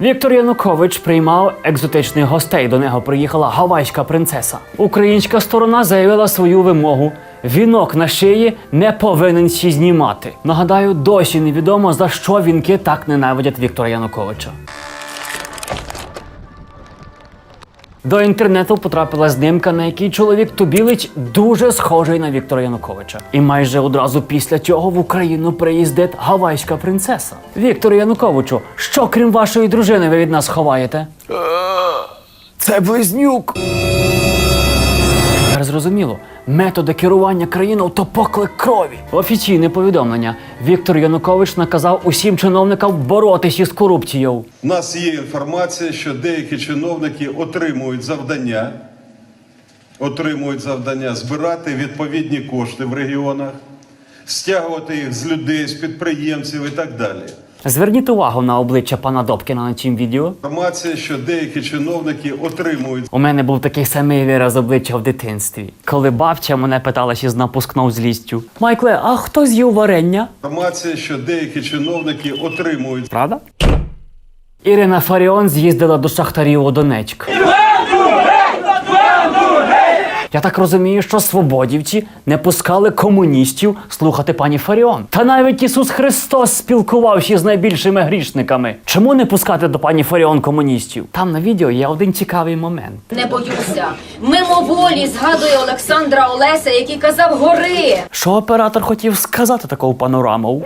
Віктор Янукович приймав екзотичних гостей. До нього приїхала гавайська принцеса. Українська сторона заявила свою вимогу. Вінок на шиї не повинен сі знімати. Нагадаю, досі невідомо за що вінки так ненавидять Віктора Януковича. До інтернету потрапила знімка, на якій чоловік Тубілич дуже схожий на Віктора Януковича. І майже одразу після цього в Україну приїздить гавайська принцеса. Віктор Януковичу, що крім вашої дружини ви від нас ховаєте? Це близнюк. Тепер зрозуміло, методи керування країною то поклик крові. Офіційне повідомлення. Віктор Янукович наказав усім чиновникам боротися із корупцією. У нас є інформація, що деякі чиновники отримують завдання, отримують завдання збирати відповідні кошти в регіонах, стягувати їх з людей, з підприємців і так далі. Зверніть увагу на обличчя пана Добкіна на цім відео. Інформація, що деякі чиновники отримують У мене був такий самий вираз обличчя в дитинстві, коли бабця мене питала ще з напускною злістю. Майкле, а хто з'їв варення? інформація, що деякі чиновники отримують Правда? Ірина Фаріон з'їздила до шахтарів у Донецьк. Я так розумію, що свободівці не пускали комуністів слухати пані Фаріон. Та навіть Ісус Христос спілкувався з найбільшими грішниками. Чому не пускати до пані Фаріон комуністів? Там на відео є один цікавий момент. Не боюся. Мимоволі згадує Олександра Олеся, який казав гори. Що оператор хотів сказати таку панораму?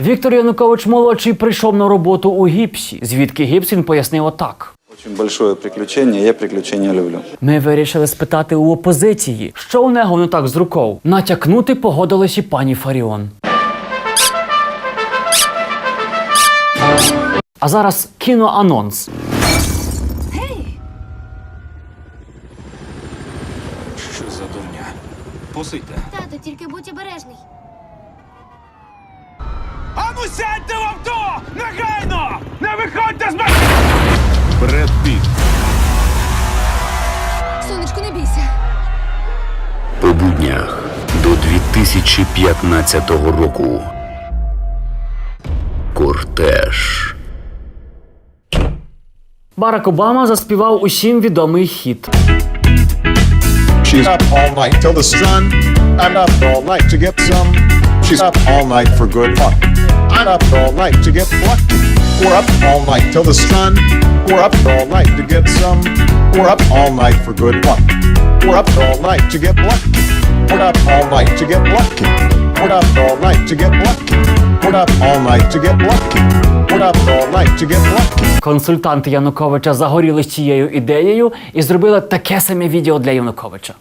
Віктор Янукович молодший прийшов на роботу у гіпсі, звідки гіпс він пояснив отак. Очень большое приключение, я приключения люблю. Ми вирішили спитати у опозиції, що у нього не так з рукою. Натякнути погодилась і пані Фаріон. А зараз кіноанонс. Що за дурня? Посидьте. Тато, тільки будь обережний. Ану сядьте в авто! Негайно! Не виходьте з машини! 2015 року. Кортеж. Барак Обама заспівав усім відомий хіт. She's up all night till the sun. I'm up all night to get some. She's up all night for good luck. I'm up all night to get lucky. We're up all night till the sun. We're up all night to get some. We're up all night for good luck. We're up all night to get lucky. We're up all night to get lucky. We're up all night to get lucky. We're up all night to get lucky. We're up all night to get lucky. Консультанти Януковича загоріли цією ідеєю і зробили таке саме відео для Януковича.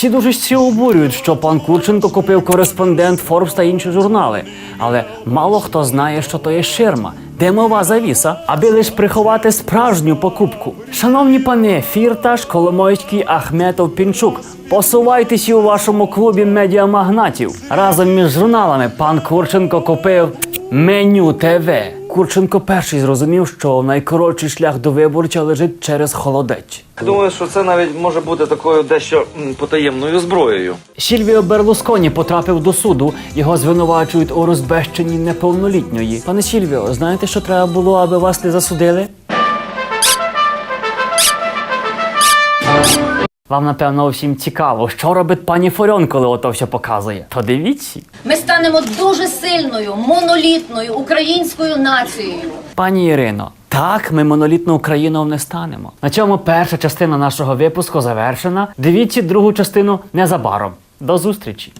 Всі дуже всі обурюють, що пан Курченко купив кореспондент Forbes та інші журнали. Але мало хто знає, що то є ширма, димова завіса, аби лиш приховати справжню покупку. Шановні пани Фірташ, Коломойський, Ахметов, Пінчук, посувайтеся у вашому клубі медіамагнатів. Разом між журналами пан Курченко купив меню ТВ. Курченко перший зрозумів, що найкоротший шлях до виборча лежить через холодець. Думаю, що це навіть може бути такою дещо м, потаємною зброєю. Сільвіо Берлусконі потрапив до суду. Його звинувачують у розбещенні неповнолітньої. Пане Сільвіо, знаєте, що треба було, аби вас не засудили? Вам, напевно, всім цікаво, що робить пані Форьон, коли ото все показує. То дивіться. Ми станемо дуже сильною, монолітною українською нацією. Пані Ірино, так, ми монолітну Україну не станемо. На цьому перша частина нашого випуску завершена. Дивіться другу частину незабаром. До зустрічі!